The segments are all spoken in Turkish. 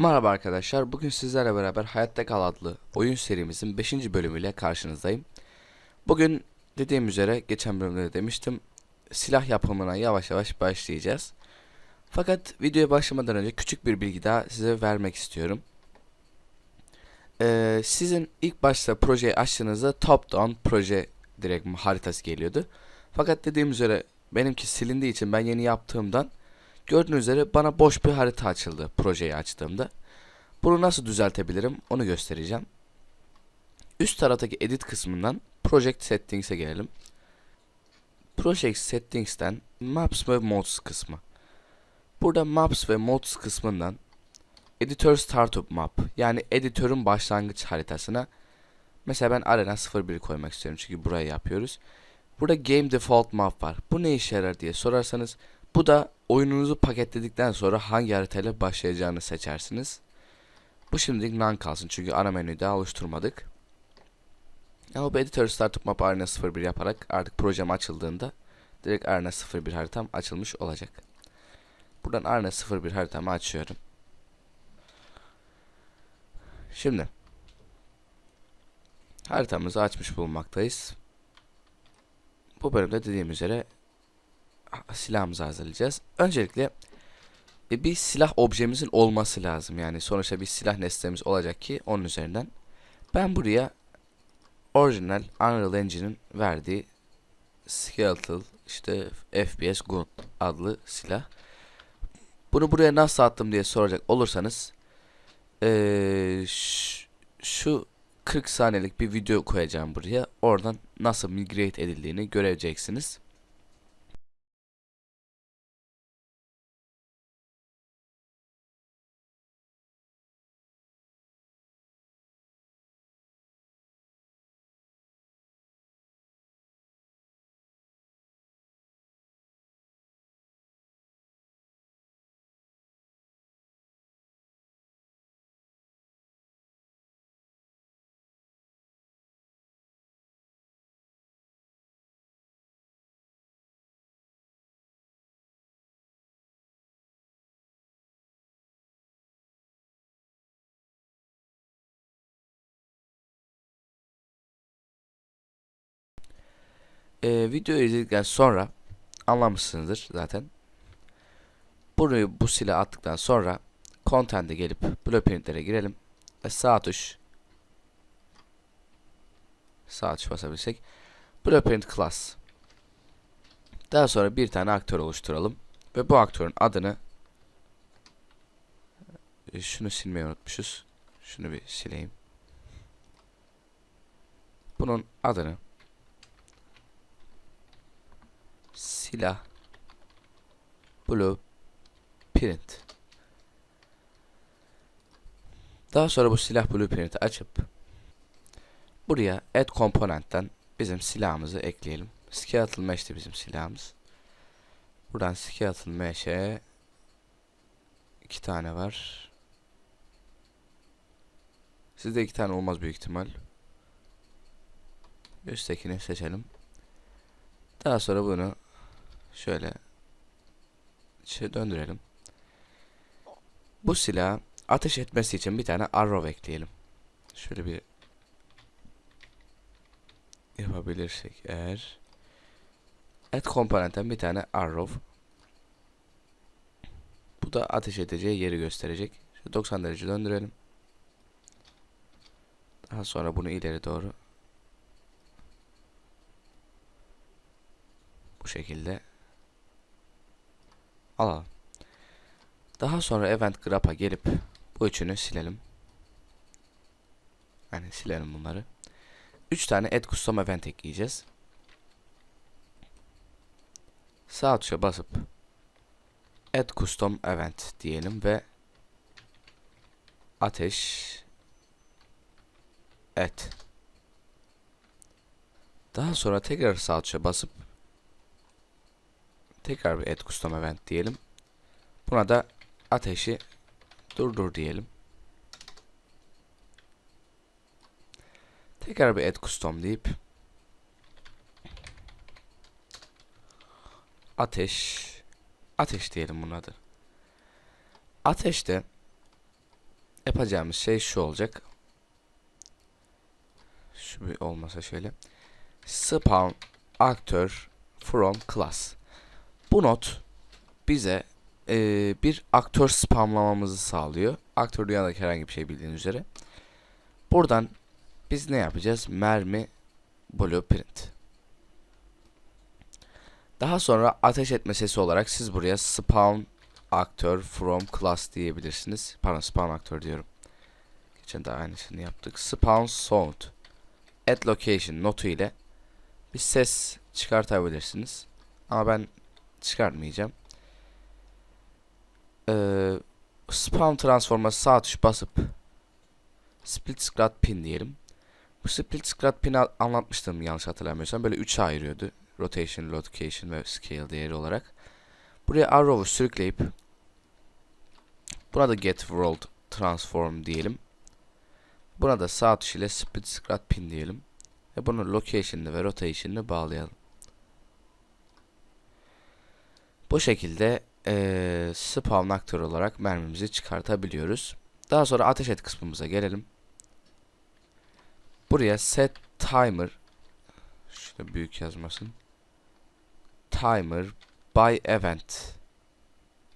Merhaba arkadaşlar. Bugün sizlerle beraber Hayatta Kal adlı oyun serimizin 5. bölümüyle karşınızdayım. Bugün dediğim üzere geçen bölümde de demiştim. Silah yapımına yavaş yavaş başlayacağız. Fakat videoya başlamadan önce küçük bir bilgi daha size vermek istiyorum. Ee, sizin ilk başta projeyi açtığınızda top down proje direkt haritası geliyordu. Fakat dediğim üzere benimki silindiği için ben yeni yaptığımdan Gördüğünüz üzere bana boş bir harita açıldı projeyi açtığımda. Bunu nasıl düzeltebilirim onu göstereceğim. Üst taraftaki edit kısmından Project Settings'e gelelim. Project Settings'ten Maps ve Mods kısmı. Burada Maps ve Mods kısmından Editor Startup Map yani editörün başlangıç haritasına mesela ben Arena 01 koymak istiyorum çünkü burayı yapıyoruz. Burada Game Default Map var. Bu ne işe yarar diye sorarsanız bu da oyununuzu paketledikten sonra hangi haritayla başlayacağını seçersiniz. Bu şimdilik none kalsın çünkü ana menüyü daha oluşturmadık. Bu Editor Startup Map Arena 01 yaparak artık projem açıldığında direkt Arena 01 haritam açılmış olacak. Buradan Arena 01 haritamı açıyorum. Şimdi haritamızı açmış bulunmaktayız. Bu bölümde dediğim üzere silahımızı hazırlayacağız. Öncelikle e, bir silah objemizin olması lazım. Yani sonuçta bir silah nesnemiz olacak ki onun üzerinden. Ben buraya orijinal Unreal Engine'in verdiği Skeletal işte FPS Gun adlı silah. Bunu buraya nasıl attım diye soracak olursanız ee, şu 40 saniyelik bir video koyacağım buraya. Oradan nasıl migrate edildiğini göreceksiniz. Ee, videoyu izledikten sonra anlamışsınızdır zaten. Burayı bu silah attıktan sonra content'e gelip blueprintlere girelim ve sağ tuş sağ tuş basabilsek blueprint class. Daha sonra bir tane aktör oluşturalım ve bu aktörün adını e, şunu silmeyi unutmuşuz. Şunu bir sileyim. Bunun adını silah blue print daha sonra bu silah blueprint'i açıp buraya add component'ten bizim silahımızı ekleyelim. Skeletal mesh'ti bizim silahımız. Buradan skeletal mesh'e iki tane var. Sizde iki tane olmaz büyük ihtimal. Üsttekini seçelim. Daha sonra bunu şöyle şey döndürelim. Bu silah ateş etmesi için bir tane arrow ekleyelim. Şöyle bir yapabilirsek eğer et komponentten bir tane arrow bu da ateş edeceği yeri gösterecek. Şöyle 90 derece döndürelim. Daha sonra bunu ileri doğru bu şekilde alalım. Daha sonra event grapha gelip bu üçünü silelim. Yani silelim bunları. 3 tane add custom event ekleyeceğiz. Sağ tuşa basıp add custom event diyelim ve ateş et. Daha sonra tekrar sağ tuşa basıp tekrar bir add custom event diyelim. Buna da ateşi durdur diyelim. Tekrar bir add custom deyip ateş ateş diyelim bunun adı. Ateşte yapacağımız şey şu olacak. Şu bir olmasa şöyle. Spawn actor from class. Bu not bize eee, bir aktör spamlamamızı sağlıyor. Aktör dünyadaki herhangi bir şey bildiğiniz üzere. Buradan biz ne yapacağız? Mermi blueprint. Daha sonra ateş etme sesi olarak siz buraya spawn actor from class diyebilirsiniz. Pardon spawn actor diyorum. Geçen de aynısını yaptık. Spawn sound at location notu ile bir ses çıkartabilirsiniz. Ama ben çıkartmayacağım. Ee, spawn transform'a sağ tuş basıp split screen pin diyelim. Bu split screen pin'i anlatmıştım yanlış hatırlamıyorsam. Böyle 3'e ayırıyordu. Rotation, location ve scale değeri olarak. Buraya arrow'u sürükleyip buna da get world transform diyelim. Buna da sağ tuş ile split screen pin diyelim. Ve bunu location'ını ve rotation'ını bağlayalım. Bu şekilde eee spawn aktör olarak mermimizi çıkartabiliyoruz. Daha sonra ateş et kısmımıza gelelim. Buraya set timer şöyle büyük yazmasın. Timer by event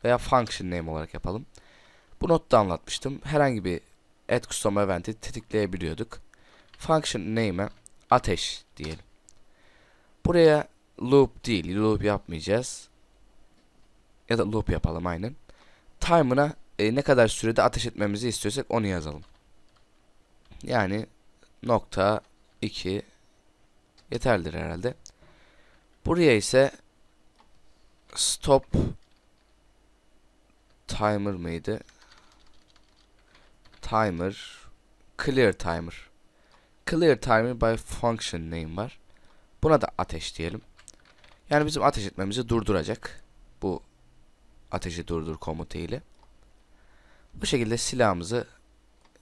veya function name olarak yapalım. Bu notta anlatmıştım. Herhangi bir add custom event'i tetikleyebiliyorduk. Function name'e ateş diyelim. Buraya loop değil, loop yapmayacağız. Ya da loop yapalım aynen. Time'ına e, ne kadar sürede ateş etmemizi istiyorsak onu yazalım. Yani nokta 2 yeterlidir herhalde. Buraya ise stop timer mıydı? Timer clear timer. Clear timer by function name var. Buna da ateş diyelim. Yani bizim ateş etmemizi durduracak. Bu ateşi durdur komutu ile. Bu şekilde silahımızı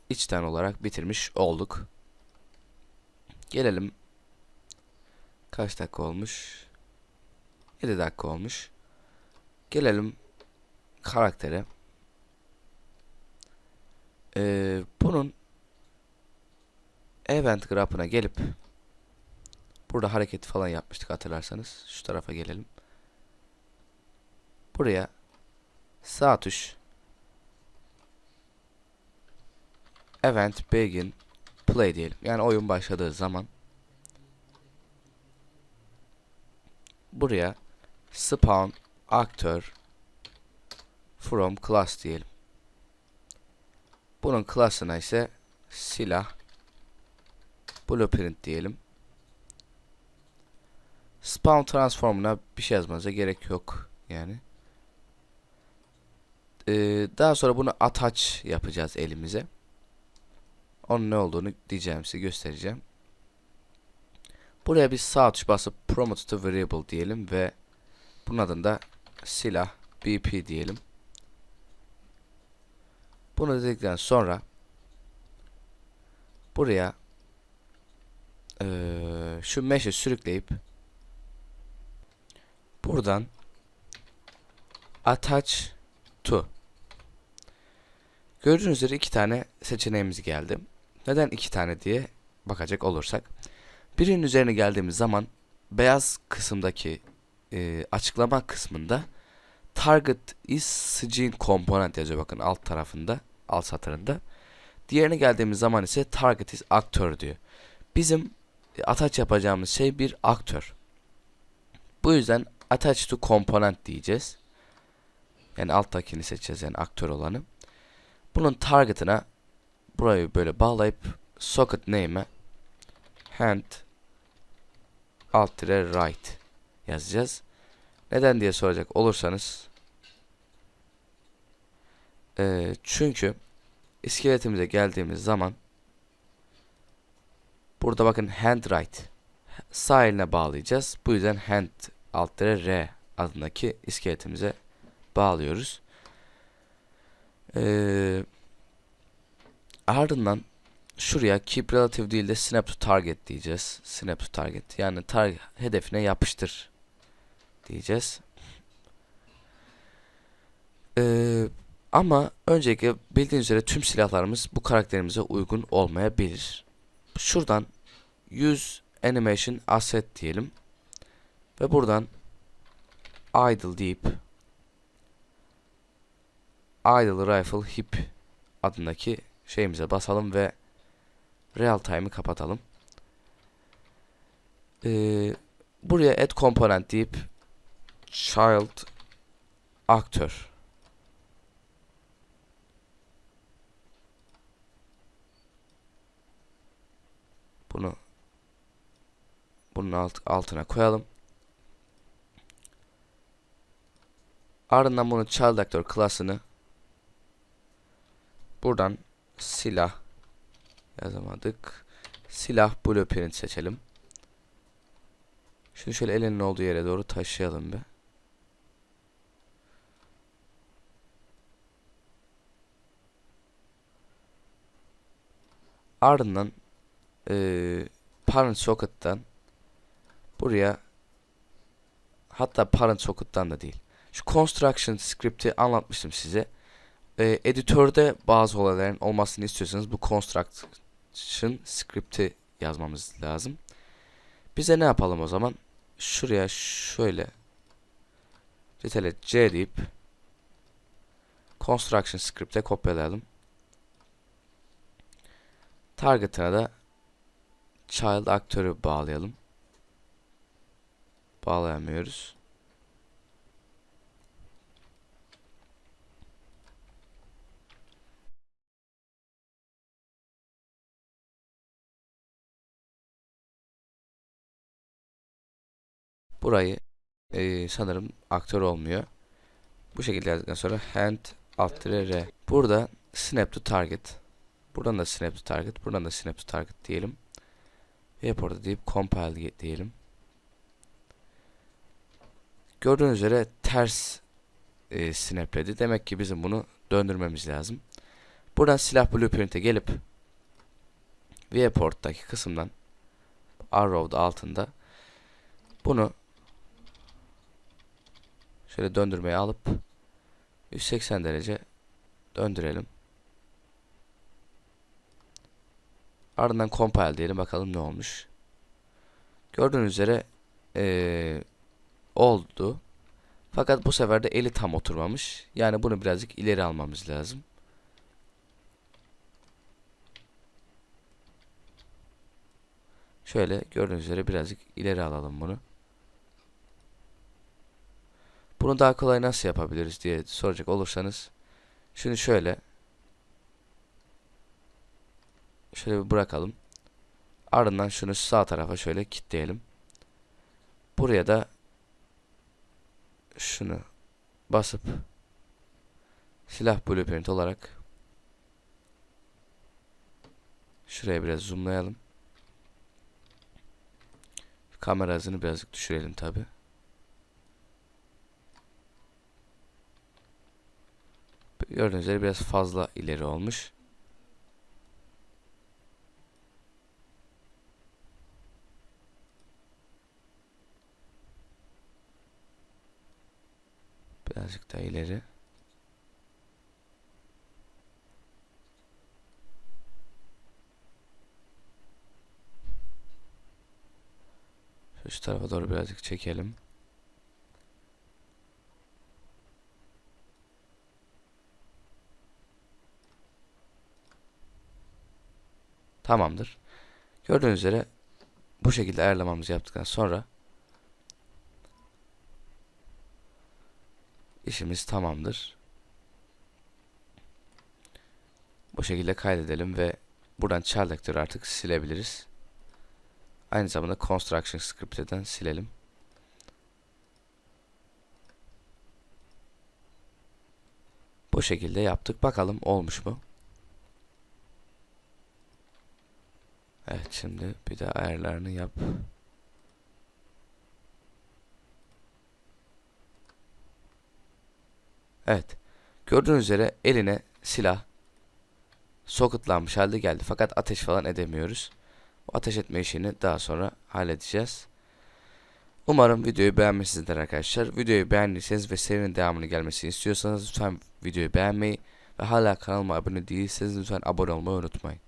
içten olarak bitirmiş olduk. Gelelim. Kaç dakika olmuş? 7 dakika olmuş. Gelelim karaktere. Ee, bunun event graphi'ına gelip burada hareket falan yapmıştık hatırlarsanız. Şu tarafa gelelim. Buraya sağ tuş event begin play diyelim. Yani oyun başladığı zaman buraya spawn actor from class diyelim. Bunun class'ına ise silah blueprint diyelim. Spawn transform'una bir şey yazmanıza gerek yok yani. Ee, daha sonra bunu attach yapacağız elimize. Onun ne olduğunu diyeceğim size göstereceğim. Buraya bir sağ tuş basıp promote to variable diyelim ve bunun adını da silah BP diyelim. Bunu dedikten sonra buraya eee, şu mesh'i sürükleyip buradan attach to gördüğünüz üzere iki tane seçeneğimiz geldi. Neden iki tane diye bakacak olursak birinin üzerine geldiğimiz zaman beyaz kısımdaki eee, açıklama kısmında target is scene component yazıyor bakın alt tarafında alt satırında. Diğerine geldiğimiz zaman ise target is actor diyor. Bizim e, attach yapacağımız şey bir aktör. Bu yüzden attach to component diyeceğiz. Yani alttakini seçeceğiz yani aktör olanı. Bunun target'ına burayı böyle bağlayıp socket name'e hand alt tire right yazacağız. Neden diye soracak olursanız eee, çünkü iskeletimize geldiğimiz zaman burada bakın hand right sağ eline bağlayacağız. Bu yüzden hand alt tire r adındaki iskeletimize bağlıyoruz. Eee ardından şuraya keep relative değil de snap to target diyeceğiz. Snap to target yani tar hedefine yapıştır diyeceğiz. Ee, Ama öncelikle bildiğiniz üzere tüm silahlarımız bu karakterimize uygun olmayabilir. Şuradan Use Animation Asset diyelim. Ve buradan Idle deyip Idle Rifle Hip adındaki şeyimize basalım ve Real Time'ı kapatalım. Ee, buraya Add Component deyip Child Actor Bunu bunun alt, altına koyalım. Ardından bunun Child Actor klasını buradan silah yazamadık. Silah blueprint seçelim. Şimdi şöyle elinin olduğu yere doğru taşıyalım bir. Ardından eee parent socket'tan buraya hatta parent socket'tan da değil. Şu construction script'i anlatmıştım size. Ee, editörde bazı olayların olmasını istiyorsanız bu construction script'i yazmamız lazım. Bize ne yapalım o zaman? Şuraya şöyle Ctrl C deyip construction script'e kopyalayalım. Target'ına da child aktörü bağlayalım. Bağlayamıyoruz. Burayı e, sanırım aktör olmuyor. Bu şekilde yazdıktan sonra hand alt r. Burada snap to target. Buradan da snap to target. Buradan da snap to target diyelim. Report'a deyip compile diyelim. Gördüğünüz üzere ters e, snapledi. Demek ki bizim bunu döndürmemiz lazım. Buradan silah blueprint'e gelip viewport'taki kısımdan arrow'da altında bunu şöyle döndürmeye alıp 180 derece döndürelim. Ardından compile diyelim bakalım ne olmuş. Gördüğünüz üzere ee, oldu. Fakat bu sefer de eli tam oturmamış. Yani bunu birazcık ileri almamız lazım. Şöyle gördüğünüz üzere birazcık ileri alalım bunu. Bunu daha kolay nasıl yapabiliriz diye soracak olursanız. Şimdi şöyle Şöyle bir bırakalım. Ardından şunu sağ tarafa şöyle kilitleyelim. Buraya da şunu basıp silah blueprint olarak şuraya biraz zoomlayalım. Kamera hızını birazcık düşürelim tabi. Gördüğünüz üzere biraz fazla ileri olmuş. Birazcık daha ileri. Şu tarafa doğru birazcık çekelim. Tamamdır. Gördüğünüz üzere bu şekilde ayarlamamızı yaptıktan sonra işimiz tamamdır. Bu şekilde kaydedelim ve buradan child actor'ı artık silebiliriz. Aynı zamanda construction script'den silelim. Bu şekilde yaptık. Bakalım olmuş mu? Evet şimdi bir de ayarlarını yap. Evet. Gördüğünüz üzere eline silah socketlanmış halde geldi. Fakat ateş falan edemiyoruz. Bu ateş etme işini daha sonra halledeceğiz. Umarım videoyu beğenmişsinizdir arkadaşlar. Videoyu beğendiyseniz ve serinin devamını gelmesini istiyorsanız lütfen videoyu beğenmeyi ve hala kanalıma abone değilseniz lütfen abone olmayı unutmayın.